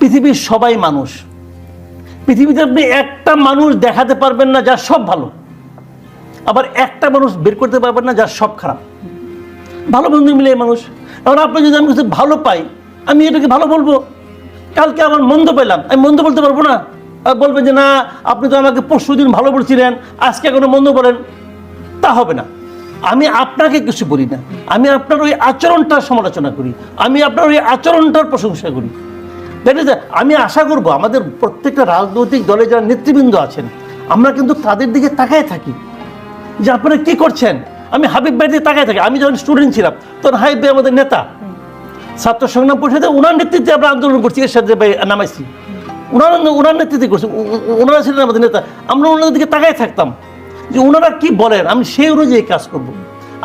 পৃথিবীর সবাই মানুষ। পৃথিবীতে আপনি একটা মানুষ দেখাতে পারবেন না যার সব ভালো। আবার একটা মানুষ বের করতে পারবেন না যার সব খারাপ। ভালো বন্ধু মিলে মানুষ। এবার আপনি যদি আমি কিছু ভালো পাই, আমি এটাকে ভালো বলব? কালকে আমার মন্দ পেলাম, আমি মন্দ বলতে পারব না? বলবেন যে, না, আপনি তো আমাকে পরশু দিন ভালো বলছিলেন, আজকে এখনও মন্দ বলেন। তা হবে না। আমি আপনাকে কিছু বলি না। আমি আপনার ওই আচরণটার সমালোচনা করি। আমি আপনার ওই আচরণটার প্রশংসা করি। দ্যাট ইজ আমি আশা করব আমাদের প্রত্যেকটা রাজনৈতিক দলে যারা নেতৃবৃন্দ আছেন, আমরা কিন্তু তাদের দিকে তাকায় থাকি। যে আপনারা কি করছেন? আমি হাবিব ভাই দিকে তাকায় থাকি। আমি যখন স্টুডেন্ট ছিলাম, তখন হাবিব ভাই আমাদের নেতা। ছাত্র সংগ্রাম পরিষদে ওনার নেতৃত্বে আমরা আন্দোলন করছি এর সাথে ভাই নামাইছি। ওনার ওনার নেতৃত্বে করছি। ওনারা ছিলেন আমাদের নেতা। আমরা ওনাদের দিকে তাকায় থাকতাম। যে ওনারা কি বলেন? আমি সেই অনুযায়ী কাজ করব।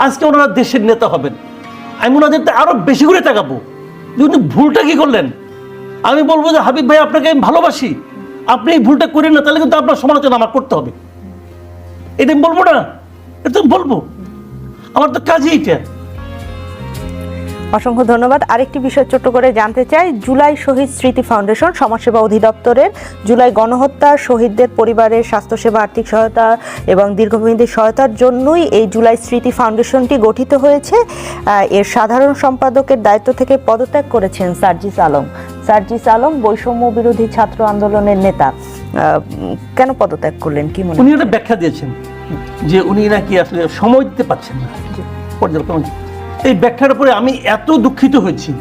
আজকে ওনারা দেশের নেতা হবেন। আমি ওনাদের আরও বেশি করে তাকাবো। যে উনি ভুলটা কি করলেন? আমি বলব যে, হাবিব ভাই, আপনাকে আমি ভালোবাসি। আপনি এই ভুলটা করেন না, তাহলে কিন্তু আপনার সমালোচনা আমার করতে হবে। এটা আমি বলব না, এটা আমি বলব। আমার তো কাজই এটা অসংখ্য ধন্যবাদ। আরেকটি বিষয় ছোট্ট করে জানতে চাই, জুলাই শহীদ স্মৃতি ফাউন্ডেশন সমাজসেবা অধিদপ্তরের জুলাই গণহত্যা, শহীদদের পরিবারের স্বাস্থ্যসেবা, আর্থিক সহায়তা এবং দীর্ঘমেয়াদী সহায়তার জন্যই এই জুলাই স্মৃতি ফাউন্ডেশনটি গঠিত হয়েছে। এর সাধারণ সম্পাদকের দায়িত্ব থেকে পদত্যাগ করেছেন সার্জিস আলম। সার্জিস আলম বৈষম্য বিরোধী ছাত্র আন্দোলনের নেতা। কেন পদত্যাগ করলেন? কি মনে উনি একটা ব্যাখ্যা দিয়েছেন যে উনি নাকি আসলে সময় দিতে পারছেন না। পর্যালোচনা এই ব্যাখ্যার উপরে আমি এত দুঃখিত হয়েছি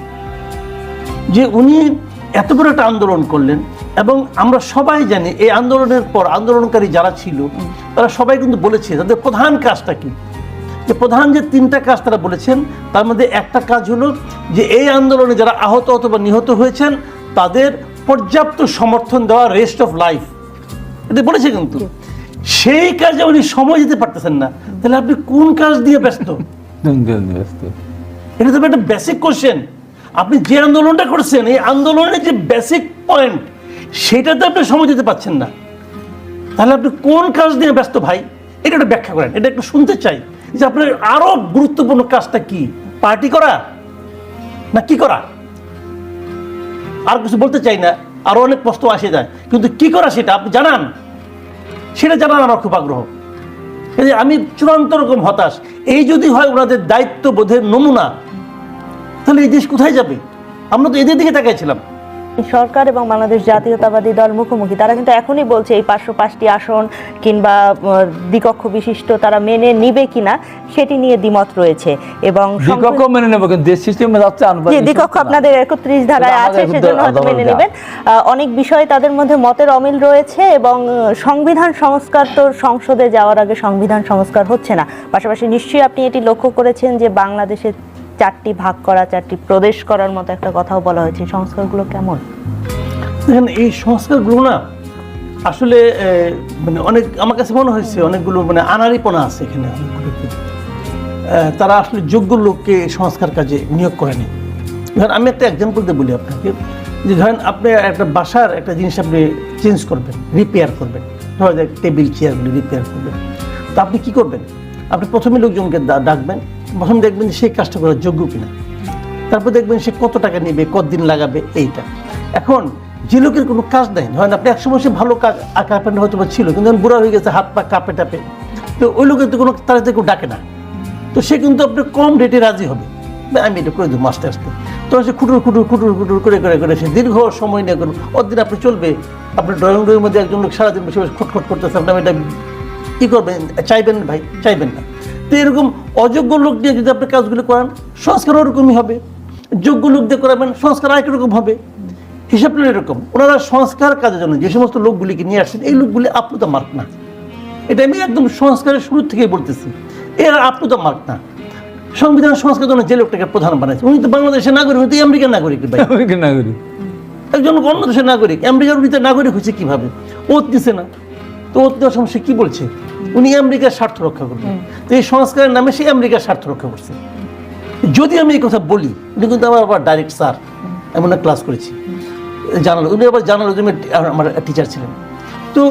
যে উনি এত বড় একটা আন্দোলন করলেন এবং আমরা সবাই জানি এই আন্দোলনের পর আন্দোলনকারী যারা ছিল তারা সবাই কিন্তু বলেছে তাদের প্রধান কাজটা কি? যে প্রধান যে তিনটা কাজ তারা বলেছেন তার মধ্যে একটা কাজ হলো যে এই আন্দোলনে যারা আহত অথবা নিহত হয়েছেন তাদের পর্যাপ্ত সমর্থন দেওয়া রেস্ট অফ লাইফ এটা বলেছে কিন্তু। সেই কাজে উনি সময় দিতে পারতেছেন না। তাহলে আপনি কোন কাজ দিয়ে ব্যস্ত? এটা তো একটা বেসিক কোশ্চেন আপনি যে আন্দোলনটা করছেন এই আন্দোলনের যে বেসিক পয়েন্ট সেটাতে আপনি সময় দিতে পারছেন না। তাহলে আপনি কোন কাজ নিয়ে ব্যস্ত ভাই? এটা একটু ব্যাখ্যা করেন। এটা একটু শুনতে চাই। যে আপনার আরও গুরুত্বপূর্ণ কাজটা কি? পার্টি করা না কি করা? আর কিছু বলতে চাই না, আরও অনেক প্রশ্ন আসে যায়। কিন্তু কি করা সেটা আপনি জানান। সেটা জানান আমার খুব আগ্রহ। আমি চূড়ান্ত রকম হতাশ। এই যদি হয় ওনাদের দায়িত্ববোধের নমুনা, তাহলে এই দেশ কোথায় যাবে? আমরা তো এদের দিকে তাকাইছিলাম। সরকার এবং বাংলাদেশ জাতীয়তাবাদী দল মুখোমুখি। তারা কিন্তু এখনই বলছে এই পাঁচশো পাঁচটি আসন কিংবা দ্বিকক্ষ বিশিষ্ট তারা মেনে নিবে কিনা সেটি নিয়ে দ্বিমত রয়েছে। এবং বিকক্ষ মেনে নেব কিন্তু দেশ সিস্টেমে যাচ্ছে দ্বিকক্ষ আপনাদের একত্রিশ ধারায় আছে সেজন্য হয়তো মেনে নেবেন। অনেক বিষয়ে তাদের মধ্যে মতের অমিল রয়েছে এবং সংবিধান সংস্কার তো সংসদে যাওয়ার আগে সংবিধান সংস্কার হচ্ছে না। পাশাপাশি নিশ্চয়ই আপনি এটি লক্ষ্য করেছেন যে বাংলাদেশের চারটি ভাগ করা, চারটি প্রদেশ করার মতো একটা কথাও বলা হয়েছে। সংস্কারগুলো কেমন? দেখেন, এই সংস্কারগুলো না, আসলে মানে অনেক, আমার কাছে মনে হয়েছে অনেকগুলো মানে আনারিপনা আছে এখানে। তারা আসলে যোগ্য লোককে সংস্কার কাজে নিয়োগ করেনি। ধরেন, আমি একটা এক্সাম্পল দিয়ে বলি আপনাকে, যে ধরেন, আপনি একটা বাসার একটা জিনিস আপনি চেঞ্জ করবেন রিপেয়ার করবেন। ধরা যায় টেবিল চেয়ারগুলি রিপেয়ার করবেন। তো আপনি কি করবেন? আপনি প্রথমে লোকজনকে ডাকবেন প্রথম দেখবেন সেই কাজটা করার যোগ্য কিনা। তারপর দেখবেন সে কত টাকা নেবে, কতদিন লাগাবে, এইটা। এখন যে লোকের কোনো কাজ নেই, ধরেন আপনি একসময় সে ভালো কাজ কার্পেন্টার হয়তো ছিল, কিন্তু বুড়া হয়ে গেছে, হাত পা কাঁপে টাপে। তো ওই লোকের তো কোনো তারা কেউ ডাকে না। তো সে কিন্তু আপনি কম রেটে রাজি হবে। আমি এটা করে দেবো আস্তে আস্তে। তো সে খুটুর খুটুর খুটুর খুটুর করে করে করে সে দীর্ঘ সময় নিয়ে করুন অতদিন আপনি চলবে, আপনার ড্রয়িং রুমের মধ্যে একজন লোক সারাদিন বসে বসে খটখট করতেছে, আপনি এটা কি করবেন? চাইবেন ভাই, চাইবেন না। তো এরকম অযোগ্য লোক দিয়ে যদি আপনি কাজগুলো করান সংস্কার ওরকমই হবে। যোগ্য লোক দিয়ে করাবেন সংস্কার আরেক রকম হবে। হিসাবটা এরকম। ওনারা সংস্কার কাজের জন্য যে সমস্ত লোকগুলিকে নিয়ে আসছেন এই লোকগুলি আপ্লুত মার্ক না। এটা আমি একদম সংস্কারের শুরু থেকেই বলতেছি। এরা আপ্লুত মার্ক না। সংবিধান সংস্কার জন্য যে লোকটাকে প্রধান বানাইছে উনি তো বাংলাদেশের নাগরিক উনি তো আমেরিকার নাগরিক ভাই। নাগরিক। একজন অন্য দেশের নাগরিক আমেরিকার উনি তো নাগরিক হয়েছে কীভাবে? ওত দিছে না। তো ওত দেওয়ার সময় সে কি বলছে? উনি আমেরিকার স্বার্থ রক্ষা করবেন তো এই সংস্কারের নামে সে আমেরিকার স্বার্থ রক্ষা করছে। যদি আমি এই কথা বলি উনি কিন্তু আমার আবার ডাইরেক্ট স্যার এমন একটা ক্লাস করেছি। জানালো। উনি আবার জানালো যে আমার টিচার ছিলেন তো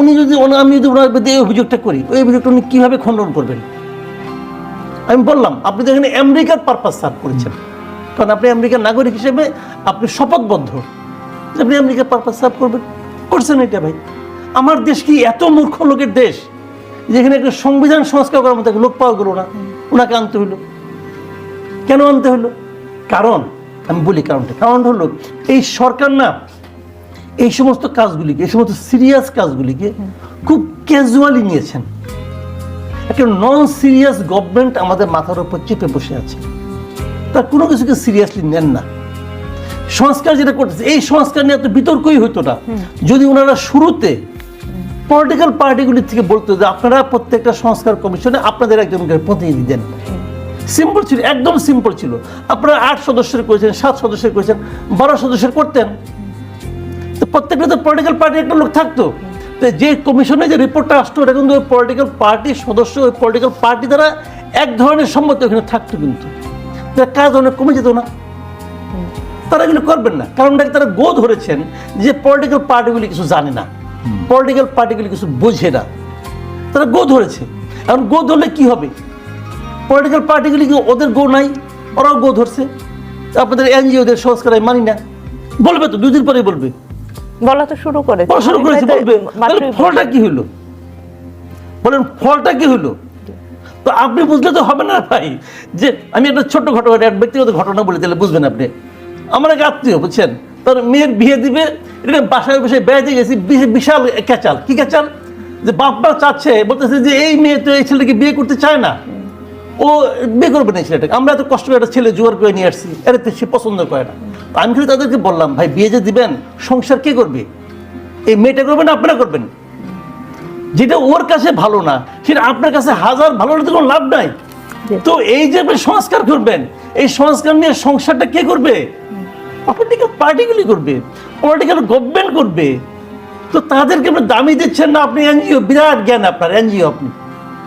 উনি যদি আমি যদি ওনার বিরুদ্ধে এই অভিযোগটা করি ওই অভিযোগটা উনি কীভাবে খণ্ডন করবেন? আমি বললাম আপনি তো এখানে আমেরিকার পারপাস সার্ভ করেছেন। কারণ আপনি আমেরিকার নাগরিক হিসেবে আপনি শপথবদ্ধ। আপনি আমেরিকার পারপাস সার্ভ করবেন। করছেন এটা ভাই। আমার দেশ কি এত মূর্খ লোকের দেশ যেখানে একটা সংবিধান সংস্কার করার মতো লোক পাওয়া গেল না? ওনাকে আনতে হলো কেন আনতে হলো কারণ আমি বলি কারণটা। কারণ হলো এই সরকার না এই সমস্ত কাজগুলিকে এই সমস্ত সিরিয়াস কাজগুলিকে খুব ক্যাজুয়ালি নিয়েছেন। একটা নন সিরিয়াস গভর্নমেন্ট আমাদের মাথার উপর চেপে বসে আছে। তার কোনো কিছুকে সিরিয়াসলি নেন না। সংস্কার যেটা করতেছে এই সংস্কার নিয়ে এত বিতর্কই হতো না। যদি ওনারা শুরুতে পলিটিক্যাল পার্টিগুলির থেকে বলতো যে আপনারা প্রত্যেকটা সংস্কার কমিশনে আপনাদের একজনকে প্রতিনিধি দেন। সিম্পল ছিল, একদম সিম্পল ছিল। আপনারা আট সদস্যের করেছেন, সাত সদস্যের করেছেন, বারো সদস্যের করতেন। তো প্রত্যেকটা তো পলিটিক্যাল পার্টি একটা লোক থাকতো। তো যে কমিশনে যে রিপোর্টটা আসতো ওটা কিন্তু ওই পলিটিক্যাল পার্টির সদস্য, ওই পলিটিক্যাল পার্টি দ্বারা এক ধরনের সম্মতি ওখানে থাকতো কিন্তু। তার কাজ অনেক কমে যেত না। তারা এগুলো করবেন না। কারণ তারা গো ধরেছেন যে পলিটিক্যাল পার্টিগুলি কিছু জানে না। পলিটিক্যাল পার্টিগুলি কিছু বোঝে না। তারা গো ধরেছে। এখন গো ধরলে কি হবে? পলিটিক্যাল পার্টিগুলি কি ওদের গো নাই? ওরাও গো ধরছে। আপনাদের এনজিওদের সংস্কার আমি মানি না। বলবে তো দুদিন পরে বলবে। বলা তো শুরু করেছে। পড়াশোনা করেছে বলবে। ফলটা কি হলো? বলেন ফলটা কি হলো? তো আপনি বুঝলে তো হবে না ভাই যে আমি একটা ছোট্ট ঘটনা একটা ব্যক্তিগত ঘটনা বলে দিলে বুঝবেন আপনি। আমার এক আত্মীয় বুঝছেন? তার মেয়ের বিয়ে দিবে, এটা বাসায় বসে বেড়াতে গেছি বিশাল ক্যাচাল। কি ক্যাচাল? যে বাপ মা চাচ্ছে, বলতেছে যে এই মেয়ে তো এই ছেলেকে বিয়ে করতে চায় না। ও বিয়ে করবে না ছেলেটাকে। আমরা এত কষ্ট করে একটা ছেলে জোয়ার করে নিয়ে আসছি তো সে পছন্দ করে না। আমি খালি তাদেরকে বললাম, ভাই, বিয়ে যে দিবেন, সংসার কে করবে? এই মেয়েটা করবেন, আপনারা করবেন? যেটা ওর কাছে ভালো না, সেটা আপনার কাছে হাজার ভালো হলে তো কোনো লাভ নাই। তো এই যে সংস্কার করবেন, এই সংস্কার নিয়ে সংসারটা কে করবে? পলিটিক্যাল পার্টিগুলি করবে পলিটিক্যাল গভর্নমেন্ট করবে। তো তাদেরকে আপনি দামি দিচ্ছেন না আপনি এনজিও বিরাট জ্ঞান আপনার এনজিও আপনি।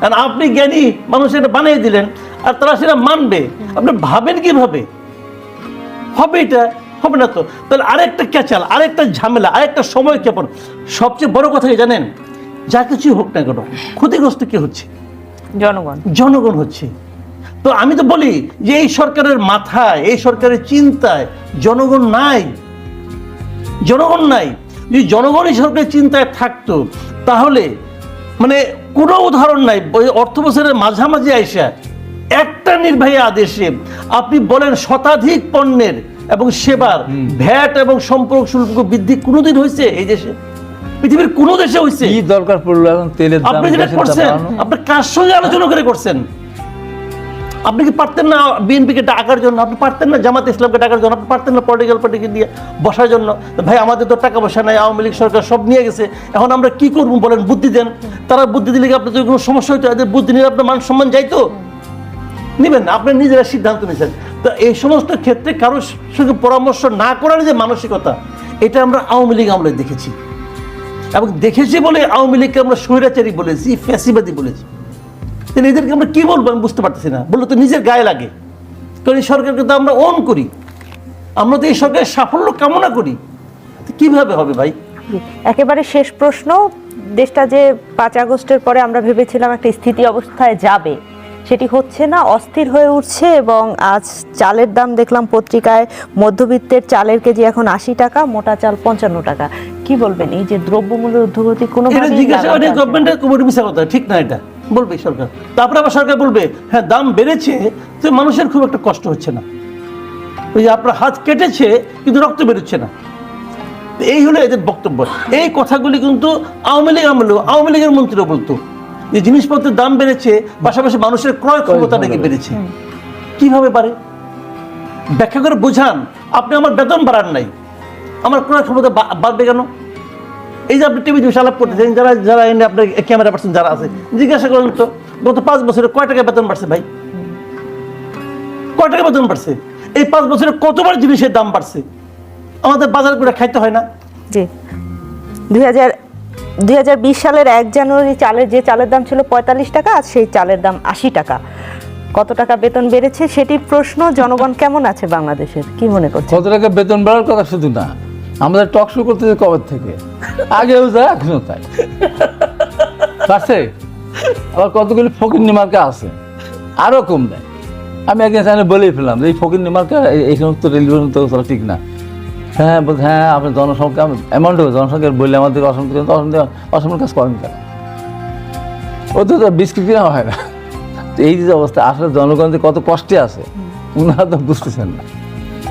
আর আপনি জ্ঞানী মানুষ এটা বানিয়ে দিলেন আর তারা সেটা মানবে। আপনি ভাবেন কীভাবে? হবে এটা হবে না তো। তাহলে আরেকটা ক্যাচাল আরেকটা ঝামেলা আরেকটা সময় কেমন সবচেয়ে বড় কথা কি জানেন? যা কিছুই হোক না কেন ক্ষতিগ্রস্ত কে হচ্ছে? জনগণ। জনগণ হচ্ছে। তো আমি তো বলি যে এই সরকারের মাথায় এই সরকারের চিন্তায় জনগণ নাই। জনগণ নাই। যদি জনগণ এই সরকারের চিন্তায় থাকতো তাহলে মানে কোনো উদাহরণ নাই। ওই অর্থ বছরের মাঝামাঝি আইসা একটা নির্বাহী আদেশে আপনি বলেন শতাধিক পণ্যের এবং সেবার ভ্যাট এবং সম্পর্ক শুল্ক বৃদ্ধি কোনোদিন হয়েছে এই দেশে? পৃথিবীর কোনো দেশে হয়েছে কি দরকার পড়ল এখন? তেলের দাম আপনি যেটা করছেন আপনি কার সঙ্গে আলোচনা করে করছেন? আপনি কি পারতেন না বিএনপিকে ডাকার জন্য? আপনি পারতেন না জামাত ইসলামকে ডাকার জন্য? আপনি পারতেন না পলিটিক্যাল পার্টিকে দিয়ে বসার জন্য? ভাই, আমাদের তো টাকা পয়সা নাই, আওয়ামী লীগ সরকার সব নিয়ে গেছে। এখন আমরা কি করব বলেন? বুদ্ধি দেন। তারা বুদ্ধি দিলে কি আপনার যদি কোনো সমস্যা হইতো? এদের বুদ্ধি নিলে আপনার মান সম্মান যাইতো? নেবেন আপনি নিজেরা সিদ্ধান্ত নিয়েছেন। তো এই সমস্ত ক্ষেত্রে কারোর সঙ্গে পরামর্শ না করার যে মানসিকতা, এটা আমরা আওয়ামী লীগ আমলে দেখেছি। এবং দেখেছি বলে আওয়ামী লীগকে আমরা স্বৈরাচারী বলেছি, ফ্যাসিবাদী বলেছি। তাহলে এদেরকে আমরা কি বলব আমি বুঝতে পারতেছি না। বলল তো নিজের গায়ে লাগে। কারণ এই সরকারকে তো আমরা অন করি। আমরা তো এই সরকারের সাফল্য কামনা করি। কীভাবে হবে ভাই? একেবারে শেষ প্রশ্ন। দেশটা যে পাঁচ আগস্টের পরে আমরা ভেবেছিলাম একটা স্থিতি অবস্থায় যাবে সেটি হচ্ছে না অস্থির হয়ে উঠছে এবং আজ চালের দাম দেখলাম পত্রিকায় মধ্যবিত্তের চালের কেজি এখন আশি টাকা মোটা চাল পঞ্চান্ন টাকা। কি বলবেন? এই যে দ্রব্যমূল্যের ঊর্ধ্বগতি কোনো জিজ্ঞাসা গভর্নমেন্টের কথা ঠিক না এটা? বলবে সরকার। তারপরে আবার সরকার বলবে হ্যাঁ দাম বেড়েছে তো মানুষের খুব একটা কষ্ট হচ্ছে না। ওই যে আপনার হাত কেটেছে কিন্তু রক্ত বেরোচ্ছে না। এই হলো এদের বক্তব্য। এই কথাগুলি কিন্তু আওয়ামী লীগ আমলেও আওয়ামী লীগের মন্ত্রীও বলতো। যে জিনিসপত্রের দাম বেড়েছে পাশাপাশি মানুষের ক্রয় ক্ষমতা নাকি বেড়েছে। কীভাবে পারে? ব্যাখ্যা করে বোঝান আপনি আমার বেতন বাড়ান নাই। আমার ক্রয় ক্ষমতা বাড়বে কেন? এই যে আপনি টিভি বিষয়ে আলাপ করতেছেন যারা যারা এনে আপনার ক্যামেরা পার্সন যারা আছে জিজ্ঞাসা করেন তো গত পাঁচ বছরে কয় টাকা বেতন বাড়ছে ভাই? কয় টাকা বেতন বাড়ছে? এই পাঁচ বছরে কতবার জিনিসের দাম বাড়ছে? আমাদের বাজার করে খাইতে হয় না। জি। দুই হাজার দুই হাজার বিশ সালের এক জানুয়ারি চালের যে চালের দাম ছিল পঁয়তাল্লিশ টাকা আজ সেই চালের দাম আশি টাকা। কত টাকা বেতন বেড়েছে সেটি প্রশ্ন জনগণ কেমন আছে বাংলাদেশের? কি মনে করছে কত টাকা বেতন বাড়ার কথা শুধু না আমাদের টক শো করতেছে কবে থেকে? আগেও যায় এখনও তাই। পারছে আবার কতগুলি ফকির নিমার্কা আছে? আরও কম দেয় আমি একদিন সেখানে বলেই ফেললাম যে এই ফকির নিমার্কা এই সমস্ত রেলওয়ে তো ঠিক না। হ্যাঁ বলছে হ্যাঁ আপনি জনসংখ্যা অ্যামাউন্ট হবে জনসংখ্যা বললে আমাদের অসংখ্য অসমের কাজ করেন কেন? ও তো বিস্কিট কিনা হয় না। এই যে অবস্থা, আসলে জনগণ যে কত কষ্টে আছে ওনারা তো বুঝতেছেন না।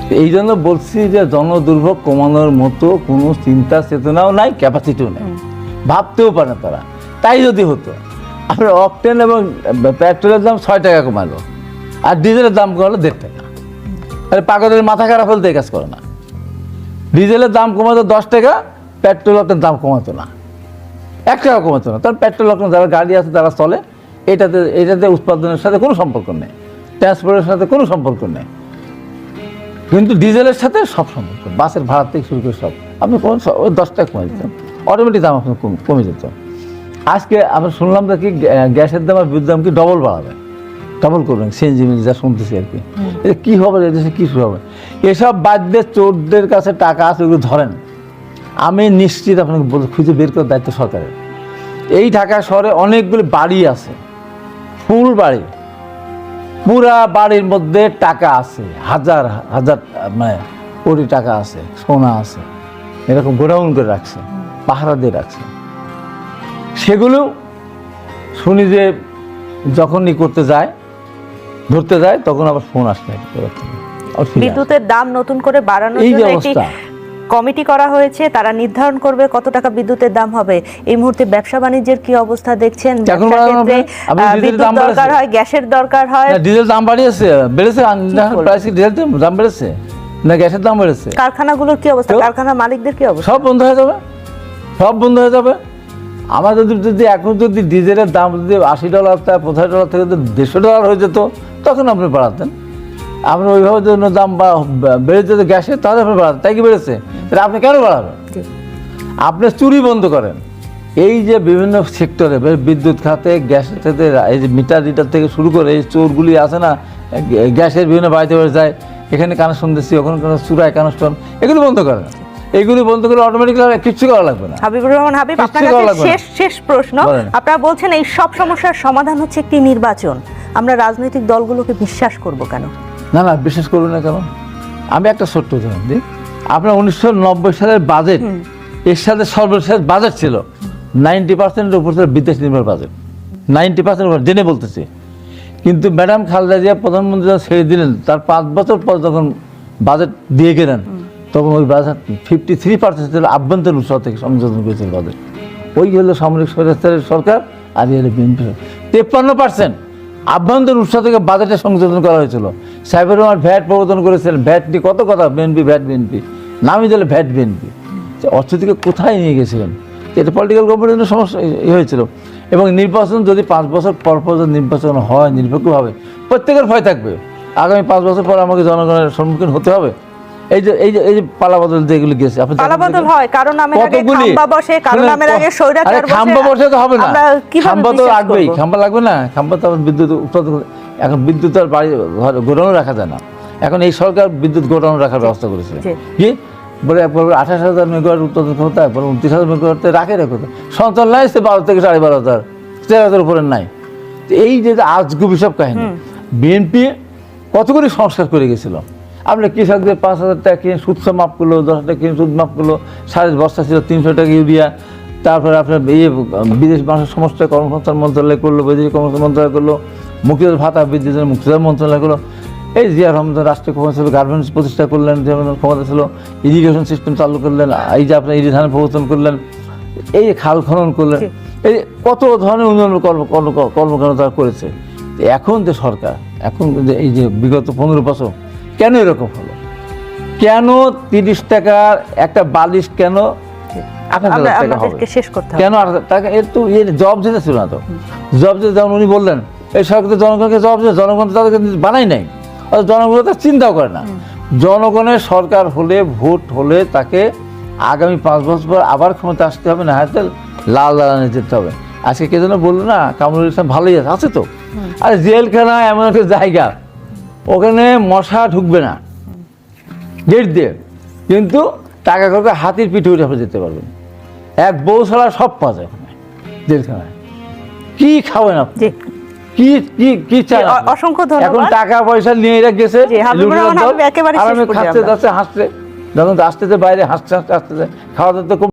এই জন্য বলছি যে জনদুর্ভোগ কমানোর মতো কোনো চিন্তা চেতনাও নাই ক্যাপাসিটিও নেই। ভাবতেও পারে না তারা। তাই যদি হতো আপনার অকটেন এবং পেট্রোলের দাম ছয় টাকা কমালো আর ডিজেলের দাম কমালো দেড় টাকা। আরে পাগলের মাথা খারাপ হলে কাজ করে না। ডিজেলের দাম কমাতো দশ টাকা পেট্রোল অকটেন দাম কমাতো না। এক টাকা কমাতো না। তার পেট্রোল অকটেন যারা গাড়ি আছে তারা চলে এটাতে এটাতে উৎপাদনের সাথে কোনো সম্পর্ক নেই। ট্রান্সপোর্টের সাথে কোনো সম্পর্ক নেই। কিন্তু ডিজেলের সাথে সব সম্পর্ক বাসের ভাড়া থেকে শুরু করে সব। আপনি কোন ওই দশ টাকা কমে দিতেন। অটোমেটিক দাম আপনার কম- যেত। আজকে আমরা শুনলাম দেখি গ্যাসের দাম আর বিদ্যুৎ দাম কি ডবল বাড়াবে। ডবল করবেন সিএনজি মিনজি যা শুনতেছি আর কি। এটা কী হবে এদেশে কী শুরু হবে? এসব বাদ দিয়ে চোরদের কাছে টাকা আছে ওগুলো ধরেন। আমি নিশ্চিত আপনাকে বল খুঁজে বের করার দায়িত্ব সরকারের। এই ঢাকা শহরে অনেকগুলি বাড়ি আছে। ফুল বাড়ি। পুরা বাড়ির মধ্যে টাকা আছে হাজার হাজার মানে কোটি টাকা আছে সোনা আছে এরকম গোডাউন করে রাখছে পাহারা দিয়ে রাখছে সেগুলো শুনি যে যখনই করতে যায় ধরতে যায় তখন আবার ফোন আসবে। বিদ্যুতের দাম নতুন করে বাড়ানোর জন্য একটি। কমিটি করা হয়েছে তারা নির্ধারণ করবে কত টাকা বিদ্যুতের দাম হবে। এই মুহূর্তে ব্যবসা বাণিজ্যের কি অবস্থা দেখছেন? বিদ্যুৎ দরকার হয় গ্যাসের দরকার হয়। ডিজেল দাম বাড়িয়েছে বেড়েছে প্রাইস ডিজেল দাম বেড়েছে। না গ্যাসের দাম বেড়েছে। কারখানাগুলোর কি অবস্থা? কারখানা মালিকদের কি অবস্থা? সব বন্ধ হয়ে যাবে। সব বন্ধ হয়ে যাবে। আমার যদি যদি এখন যদি ডিজেলের দাম যদি আশি ডলার তা পঁচাশি ডলার থেকে যদি দেড়শো ডলার হয়ে যেত তখন আপনি বাড়াতেন। আপনি ওইভাবে যদি দাম বা- বেড়ে যেত গ্যাসের তাহলে আপনি বাড়াতেন তাই কি বেড়েছে? তাহলে আপনি কেন বাড়াবেন? আপনি চুরি বন্ধ করেন। এই যে বিভিন্ন সেক্টরে বিদ্যুৎ খাতে গ্যাসের থেকে এই যে মিটার রিটার থেকে শুরু করে এই চোরগুলি আছে না গ্যাসের বিভিন্ন বাড়িতে বাড়ি যায়। এখানে কানেকশন দিচ্ছি ওখানে কোনো চুরায় কানেকশন এগুলো বন্ধ করেন। এইগুলি বন্ধ করে অটোমেটিক্যালি কিচ্ছু করা লাগবে না। হাবিবুর রহমান হাবিব আপনার কাছে শেষ শেষ প্রশ্ন। আপনারা বলছেন এই সব সমস্যার সমাধান হচ্ছে একটি নির্বাচন। আমরা রাজনৈতিক দলগুলোকে বিশ্বাস করব কেন? না না বিশ্বাস করবেন না কেন? আমি একটা ছোট্ট উদাহরণ দিই। আপনার উনিশশো নব্বই সালের বাজেট এর সাথে সর্বশেষ বাজেট ছিল নাইনটি পার্সেন্টের উপর ছিল বিদেশ নির্ভর বাজেট নাইনটি পার্সেন্ট উপর জেনে বলতেছি। কিন্তু ম্যাডাম খালেদা জিয়া প্রধানমন্ত্রী যখন ছেড়ে দিলেন তার পাঁচ বছর পর যখন বাজেট দিয়ে গেলেন তখন ওই বাজেট ফিফটি থ্রি পার্সেন্ট ছিল আভ্যন্তরীণ উৎস থেকে সংযোজন করেছিল বাজেট ওই হলো সামরিক সরকার আর এই হলো বিএনপি তেপ্পান্ন পার্সেন্ট আভ্যন্তরীণ উৎসাহ থেকে বাজেটে সংযোজন করা হয়েছিল। সাইবার রহমান ভ্যাট প্রবর্তন করেছিলেন। ভ্যাটটি কত কথা? বিএনপি, ভ্যাট বিএনপি। নামই দিলে ভ্যাট বিএনপি। অর্থনীতিকে কোথায় নিয়ে গেছিলেন? এটা পলিটিক্যাল গভর্নমেন্টের জন্য সমস্যা হয়েছিল। এবং নির্বাচন যদি পাঁচ বছর পর পর নির্বাচন হয়, নিরপেক্ষভাবে, প্রত্যেকের ভয় থাকবে। আগামী পাঁচ বছর পর আমাকে জনগণের সম্মুখীন হতে হবে। এই যে এই যে এই যে পালাবদল যেগুলো গেছে আপনি পালাবদল হয় কারও নামের আগে খাম্বা বসে কারও নামের আগে আরে খাম্বা বসে তো হবে না। খাম্বা তো লাগবেই খাম্বা লাগবে না? খাম্বা তো বিদ্যুৎ উৎপাদন এখন বিদ্যুৎ আর বাড়ি গোডাউন রাখা যায় না। এখন এই সরকার বিদ্যুৎ গোডাউন রাখার ব্যবস্থা করেছে। কি? বলে একবার আঠাশ হাজার মেগাওয়াট উৎপাদন ক্ষমতা উনত্রিশ হাজার মেগাওয়াট রাখে রেখে সঞ্চাল নাই সে বারো থেকে সাড়ে বারো হাজার। তেরো হাজার উপরে নাই। এই যে আজগুবি সব কাহিনী। বিএনপি কতগুলি সংস্কার করে গেছিল? আপনার কৃষকদের পাঁচ হাজার টাকা কিনে সুদ মাপ করল দশ হাজার টাকা কিনে সুদ মাপ করল সাড়ে বস্তা ছিল তিনশো টাকা ইউরিয়া। তারপরে আপনার ইয়ে বিদেশ মানুষের সমস্ত কর্মসংস্থান মন্ত্রণালয় করল বৈদেশিক কর্মসংস্থান মন্ত্রণালয় করল মুক্তিযোদ্ধা ভাতা বৃদ্ধির জন্য মুক্তিযোদ্ধা মন্ত্রণালয় করল। এই জিয়া রহমান রাষ্ট্রীয় ক্ষমতা ছিল গার্মেন্টস প্রতিষ্ঠা করলেন যেমন ক্ষমতা ছিল ইরিগেশন সিস্টেম চালু করলেন এই যে আপনার ইরিধান প্রবর্তন করলেন এই খাল খনন করলেন এই কত ধরনের উন্নয়ন কর্ম কর্ম কর্মকাণ্ড তারা করেছে। এখন যে সরকার এখন যে এই যে বিগত পনেরো বছর কেন এরকম হলো? কেন তিরিশ টাকার একটা বালিশ কেন? শেষ করতে কেন টাকা এর তো এর জব দিতে ছিল না তো। জব দিতে যেমন উনি বললেন এই সরকার তো জনগণকে জব দিতে জনগণ তাদেরকে বানাই নাই। অথচ জনগণ তো চিন্তাও করে না। জনগণের সরকার হলে ভোট হলে তাকে আগামী পাঁচ বছর পর আবার ক্ষমতা আসতে হবে না হাতে লাল দালানে যেতে হবে। আজকে কে যেন বলল না কামরুল ইসলাম ভালোই আছে আছে তো। আর জেলখানা এমন একটা জায়গা। ওখানে মশা ঢুকবে না। গেট দিয়ে। কিন্তু টাকা করে হাতির পিঠে উঠে আপনি যেতে পারবেন। এক বউ ছাড়া সব পাওয়া যায় ওখানে জেলখানায়। কি খাবেন আপনি? কি কি কি? অসংখ্য। এখন টাকা পয়সা নিয়ে এরা গেছে আরামে খাচ্ছে। হাসছে। যখন আসতেছে বাইরে হাসতে হাসতে আসতেছে খাওয়া দাওয়া তো